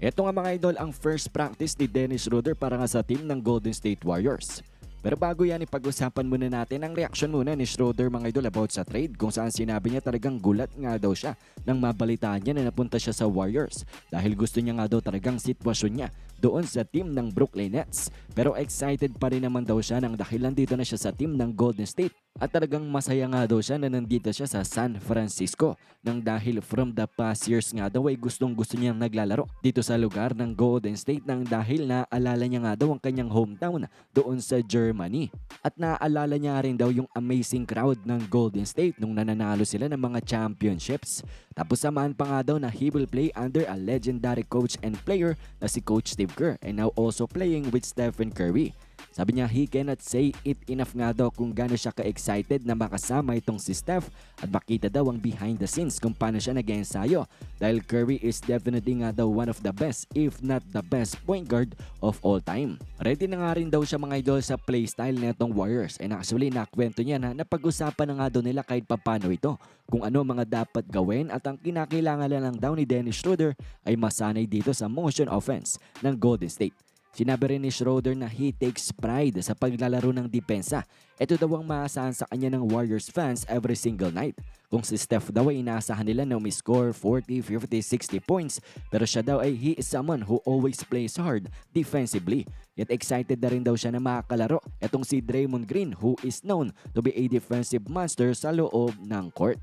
Ito nga mga idol ang first practice ni Dennis Schroeder para nga sa team ng Golden State Warriors. Pero bago yan, ipag-usapan muna natin ang reaksyon muna ni Schroeder mga idol about sa trade kung saan sinabi niya talagang gulat nga daw siya nang mabalitaan niya na napunta siya sa Warriors dahil gusto niya nga daw talagang sitwasyon niya doon sa team ng Brooklyn Nets. Pero excited pa rin naman daw siya nang dahil nandito na siya sa team ng Golden State at talagang masaya nga daw siya na nandito siya sa San Francisco nang dahil from the past years nga daw ay gustong gusto niyang naglalaro dito sa lugar ng Golden State nang dahil naaalala niya nga daw ang kanyang hometown doon sa Germany. At naaalala niya rin daw yung amazing crowd ng Golden State nung nananalo sila ng mga championships. Tapos samahan pa nga daw na he will play under a legendary coach and player na si Coach Steve Kerr and now also playing with Stephen Curry. Sabi niya he cannot say it enough nga daw kung gaano siya ka-excited na makasama itong si Steph at makita daw ang behind the scenes kung paano siya nag-ensayo dahil Curry is definitely nga daw one of the best if not the best point guard of all time. Ready na nga rin daw siya mga idol sa playstyle netong Warriors and actually nakwento niya na napag-usapan na nga daw nila kahit papano ito kung ano mga dapat gawin at ang kinakailangan lang daw ni Dennis Schroeder ay masanay dito sa motion offense ng Golden State. Sinabi rin ni Schroeder na he takes pride sa paglalaro ng depensa. Ito daw ang maasahan sa kanya ng Warriors fans every single night. Kung si Steph daw ay inaasahan nila na may score 40, 50, 60 points, pero siya daw ay he is someone who always plays hard defensively. Yet excited na rin daw siya na makakalaro itong si Draymond Green who is known to be a defensive monster sa loob ng court.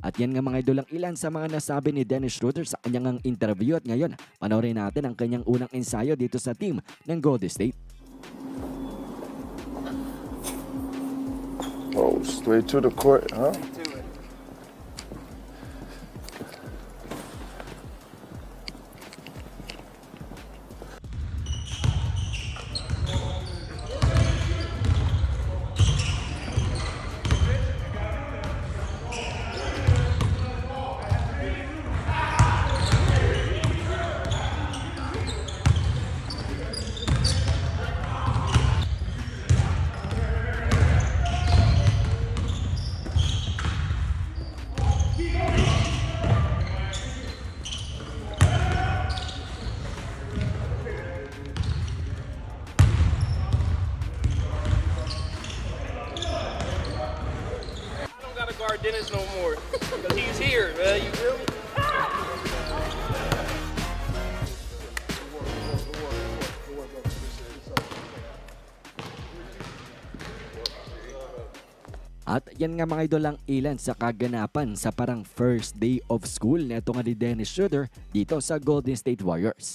At yan nga mga idol ang ilan sa mga nasabi ni Dennis Schroeder sa kanyang interview at ngayon panoorin natin ang kanyang unang ensayo dito sa team ng Golden State. Oh, straight to the court, huh? Dennis no more. Cause he's here, man. You feel me? At yan nga mga idol ang ilan sa kaganapan sa parang first day of school neto nga ni Dennis Schroeder dito sa Golden State Warriors.